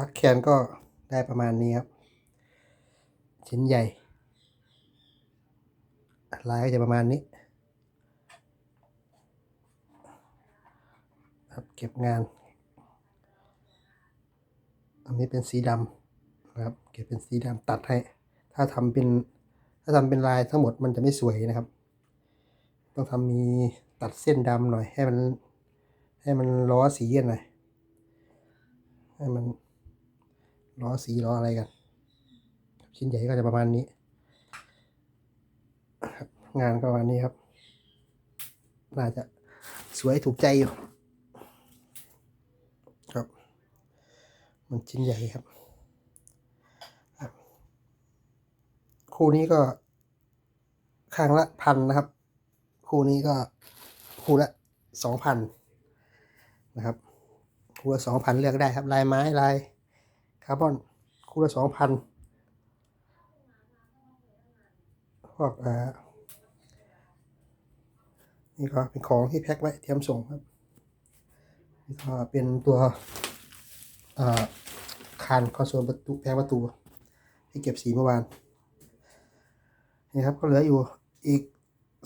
พักแขนก็ได้ประมาณนี้ครับ ชิ้นใหญ่ ลายก็จะประมาณนี้ครับเก็บงาน อันนี้เป็นสีดำนะครับ เก็บเป็นสีดำตัดให้ ถ้าทำเป็น ถ้าทำเป็นลายทั้งหมดมันจะไม่สวยนะครับ ต้องทำมีตัดเส้นดำหน่อยให้มัน ให้มันล้อสีกันหน่อยให้มัน ล้อสีล้ออะไรกัน ชิ้นใหญ่ก็จะประมาณนี้งานก็ประมาณนี้ครับ น่าจะสวยถูกใจอยู่ครับ มันชิ้นใหญ่ครับ คู่นี้ก็ข้างละพันนะครับ คู่นี้ก็คู่ละสองพันนะครับคู่ละสองพันเลือกได้ครับ ลายไม้ลายาร์บอนคู่ละสองพันพวกอ่านี่ก็เป็นของที่แพ็คไว้เตรียมส่งครับนี่ก็เป็นตัวอ่าคานคอนโซลประตูแผงประตู ที่เก็บสีเมื่อวานนี่ครับก็เหลืออยู่อีก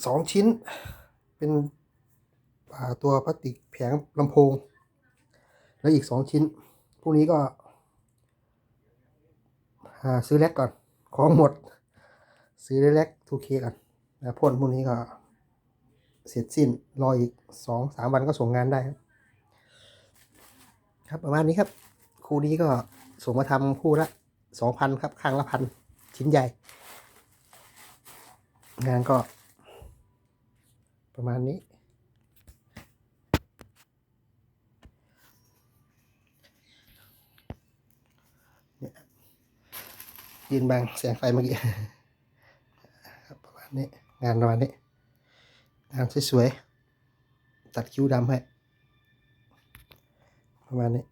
สองชิ้น เป็นตัวพลาสติกแผงลำโพง แล้วอีกสองชิ้นพวกนี้ก็ ซื้อแล็กก่อน ของหมด ซื้อได้แลก 2K ก่อนแล้วพ่นพวกนี้ก็ เสร็จสิ้นรออีกสองสามวันก็ส่งงานได้ครับ ครับประมาณนี้ครับ คู่นี้ก็ส่งมาทำคู่ละสองพันครับข้างละพันชิ้นใหญ่ งานก็ ประมาณนี้ เนี่ย ยืนบังแสงไฟเมื่อกี้ครับประมาณนี้งานประมาณนี้ งานสวยๆตัดคิ้วดำให้ประมาณนี้